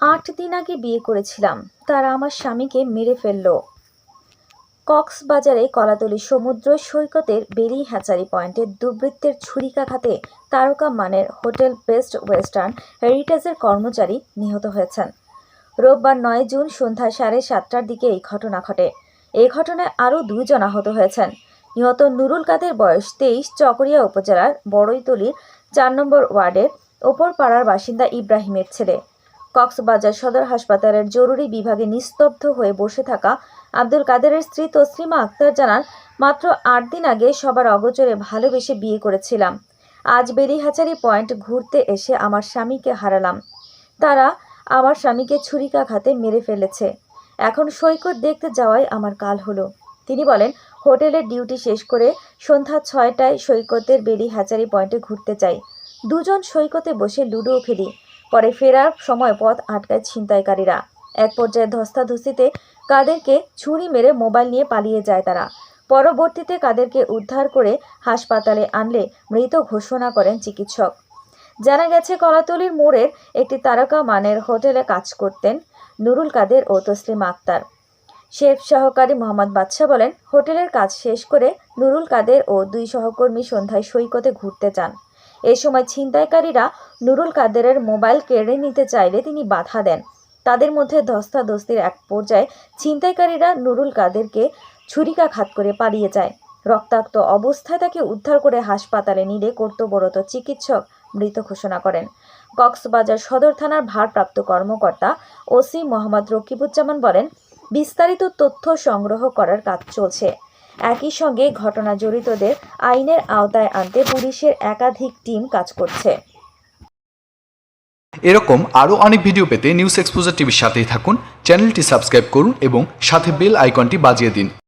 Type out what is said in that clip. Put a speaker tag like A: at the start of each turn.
A: আট দিন আগে বিয়ে করেছিলাম। তারা আমার স্বামীকে মেরে ফেলল। কক্সবাজারে কলাতলি সমুদ্র সৈকতের বেরি হ্যাচারি পয়েন্টে দুর্বৃত্তের ছুরিকাঘাতে তারকা মানের হোটেল বেস্ট ওয়েস্টার্ন হেরিটেজের কর্মচারী নিহত হয়েছেন। রোববার নয় জুন সন্ধ্যা সাড়ে সাতটার দিকে এই ঘটনা ঘটে। এই ঘটনায় আরও দুইজন আহত হয়েছেন। নিহত নুরুল কাদের বয়স তেইশ, চকরিয়া উপজেলার বড়ইতলির চার নম্বর ওয়ার্ডের ওপর পাড়ার বাসিন্দা ইব্রাহিমের ছেলে। কক্সবাজার সদর হাসপাতালের জরুরি বিভাগে নিস্তব্ধ হয়ে বসে থাকা আব্দুল কাদেরের স্ত্রী তসলিমা আক্তার জানান, মাত্র আট দিন আগে সবার অগোচরে ভালোবেসে বিয়ে করেছিলাম। আজ বেরিহাচারি পয়েন্ট ঘুরতে এসে আমার স্বামীকে হারালাম। তারা আমার স্বামীকে ছুরিকাঘাতে মেরে ফেলেছে। এখন সৈকত দেখতে যাওয়াই আমার কাল হলো। তিনি বলেন, হোটেলের ডিউটি শেষ করে সন্ধ্যা ছয়টায় সৈকতের বেরি পয়েন্টে ঘুরতে চাই দুজন সৈকতে বসে লুডো খেলি। পরে ফেরার সময় পথ আটকায় ছিনতাইকারীরা। এক পর্যায়ে ধস্তাধস্তিতে কাদেরকে ছুরি মেরে মোবাইল নিয়ে পালিয়ে যায় তারা। পরবর্তীতে কাদেরকে উদ্ধার করে হাসপাতালে আনলে মৃত ঘোষণা করেন চিকিৎসক। জানা গেছে, কলাতলির মোড়ের একটি তারকা মানের হোটেলে কাজ করতেন নুরুল কাদের ও তসলিমা আক্তার। শেফ সহকারী মোহাম্মদ বাদশা বলেন, হোটেলের কাজ শেষ করে নুরুল কাদের ও দুই সহকর্মী সন্ধ্যায় সৈকতে ঘুরতে যান। এ সময় ছিনতাইকারীরা নুরুল কাদেরের মোবাইল কেড়ে নিতে চাইলে তিনি বাধা দেন। তাদের মধ্যে ধস্তাধস্তির এক পর্যায়ে ছিনতাইকারীরা নুরুল কাদেরকে ছুরিকাঘাত করে পালিয়ে যায়। রক্তাক্ত অবস্থায় তাকে উদ্ধার করে হাসপাতালে নিলে কর্তব্যরত চিকিৎসক মৃত ঘোষণা করেন। কক্সবাজার সদর থানার ভারপ্রাপ্ত কর্মকর্তা ওসি মোহাম্মদ রকিবুজ্জামান বলেন, বিস্তারিত তথ্য সংগ্রহ করার কাজ চলছে। একই সঙ্গে ঘটনা জড়িতদের আইনের আওতায় আনতে পুলিশের একাধিক টিম কাজ করছে।
B: এরকম আরও অনেক ভিডিও পেতে নিউজ এক্সপোজার টিভির সাথেই থাকুন, চ্যানেলটি সাবস্ক্রাইব করুন এবং সাথে বেল আইকনটি বাজিয়ে দিন।